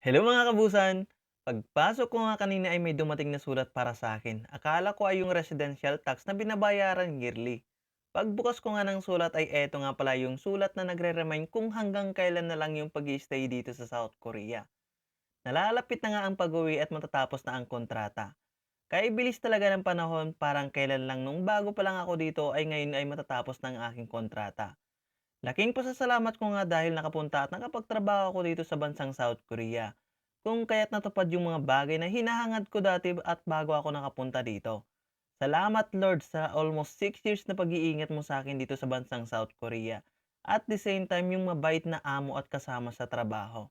Hello mga kabusan! Pagpasok ko nga kanina ay may dumating na sulat para sa akin. Akala ko ay yung residential tax na binabayaran yearly. Pagbukas ko nga ng sulat ay eto nga pala yung sulat na nagre-remind kung hanggang kailan na lang yung pag stay dito sa South Korea. Nalalapit na nga ang pag-uwi at matatapos na ang kontrata. Kaya bilis talaga ng panahon parang kailan lang nung bago pa lang ako dito ay ngayon ay matatapos ng aking kontrata. Laking pasasalamat ko nga dahil nakapunta at nakapagtrabaho ako dito sa bansang South Korea. Kung kaya't natupad yung mga bagay na hinahangad ko dati at bago ako nakapunta dito. Salamat Lord sa almost 6 years na pag-iingat mo sa akin dito sa bansang South Korea. At the same time yung mabait na amo at kasama sa trabaho.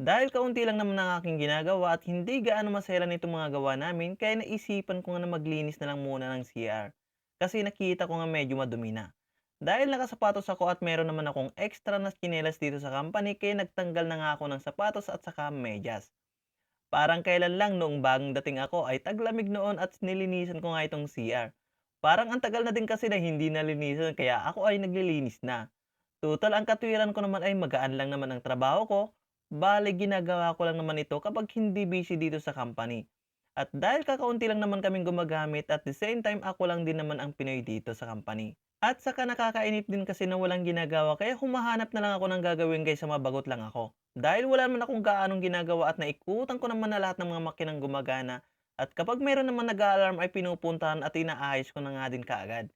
Dahil kaunti lang naman ang aking ginagawa at hindi gaano masaya nitong mga gawa namin kaya naisipan ko nga na maglinis na lang muna ng CR. Kasi nakita ko nga medyo madumi na. Dahil nakasapatos ako at meron naman akong extra na tsinelas dito sa company kaya nagtanggal na nga ako ng sapatos at saka medyas. Parang kailan lang noong bagong dating ako ay taglamig noon at nilinisan ko nga itong CR. Parang ang tagal na din kasi na hindi nalinisan kaya ako ay naglilinis na. Total ang katwiran ko naman ay magaan lang naman ang trabaho ko. Bale ginagawa ko lang naman ito kapag hindi busy dito sa company. At dahil kakaunti lang naman kaming gumagamit at the same time ako lang din naman ang Pinoy dito sa company. At saka nakakainip din kasi na walang ginagawa kaya humahanap na lang ako ng gagawin kaysa mabagot lang ako. Dahil wala naman akong gaanong ginagawa at naikutan ko naman na lahat ng mga makinang gumagana at kapag meron naman nag-alarm ay pinupuntahan at inaayos ko na nga din kaagad.